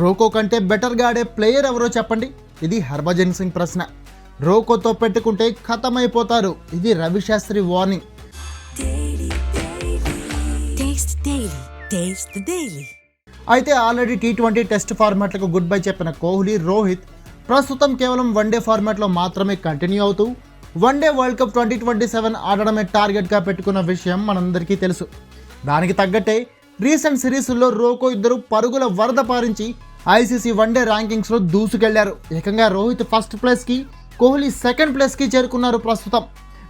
రోకో కంటే బెటర్గా ఆడే ప్లేయర్ ఎవరో చెప్పండి? ఇది హర్భజన్ సింగ్ ప్రశ్న. రోకోతో పెట్టుకుంటే ఖతమైపోతారు ఇది రవిశాస్త్రి వార్నింగ్. అయితే ఆల్రెడీ టీ ట్వంటీ టెస్ట్ ఫార్మాట్లకు గుడ్ బై చెప్పిన కోహ్లీ రోహిత్ ప్రస్తుతం కేవలం వన్డే ఫార్మాట్లో మాత్రమే కంటిన్యూ అవుతూ one day world cup twenty twenty seven ఆడడమే టార్గెట్గా పెట్టుకున్న విషయం మనందరికీ తెలుసు. దానికి తగ్గట్టే రీసెంట్ సిరీస్లో రోకో ఇద్దరు పరుగుల వరద పారించి ఐసీసీ వన్డే ర్యాంకింగ్స్లో దూసుకెళ్ళారు. ఏకంగా రోహిత్ ఫస్ట్ ప్లేస్కి కోహ్లీ సెకండ్ ప్లేస్కి చేరుకున్నారు ప్రస్తుతం.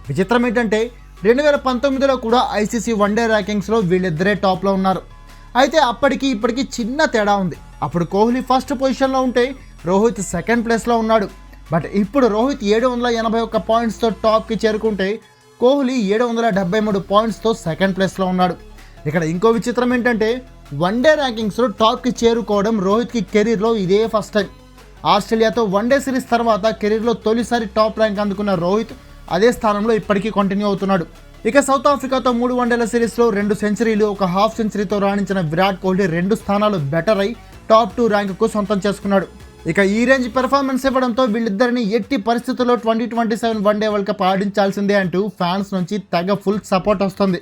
విచిత్రం ఏంటంటే రెండు వేల పంతొమ్మిదిలో కూడా ఐసీసీ వన్డే ర్యాంకింగ్స్లో వీళ్ళిద్దరే టాప్లో ఉన్నారు. అయితే అప్పటికి ఇప్పటికి చిన్న తేడా ఉంది. అప్పుడు కోహ్లీ ఫస్ట్ పొజిషన్లో ఉంటే రోహిత్ సెకండ్ ప్లేస్లో ఉన్నాడు. బట్ ఇప్పుడు రోహిత్ ఏడు వందల ఎనభై ఒక్క పాయింట్స్తో టాప్కి చేరుకుంటే కోహ్లీ ఏడు వందల డెబ్బై మూడు పాయింట్స్తో సెకండ్ ప్లేస్లో ఉన్నాడు. ఇక్కడ ఇంకో విచిత్రం ఏంటంటే వన్డే ర్యాంకింగ్స్లో టాప్కి చేరుకోవడం రోహిత్కి కెరీర్లో ఇదే ఫస్ట్ టైం ఆస్ట్రేలియాతో వన్డే సిరీస్ తర్వాత కెరీర్లో తొలిసారి టాప్ ర్యాంక్ అందుకున్న రోహిత్ అదే స్థానంలో ఇప్పటికీ కంటిన్యూ అవుతున్నాడు. ఇక సౌత్ ఆఫ్రికాతో మూడు వన్డేల సిరీస్లో రెండు సెంచరీలు ఒక హాఫ్ సెంచరీతో రాణించిన విరాట్ కోహ్లీ రెండు స్థానాలు బెటర్ అయి టాప్ టూ ర్యాంకుకు సొంతం చేసుకున్నాడు. ఇక ఈ రేంజ్ పెర్ఫార్మెన్స్ ఇవ్వడంతో వీళ్ళిద్దరిని ఎట్టి పరిస్థితుల్లో twenty twenty seven one day world cup ఆడించాల్సిందే అంటూ ఫ్యాన్స్ నుంచి తెగ ఫుల్ సపోర్ట్ వస్తుంది.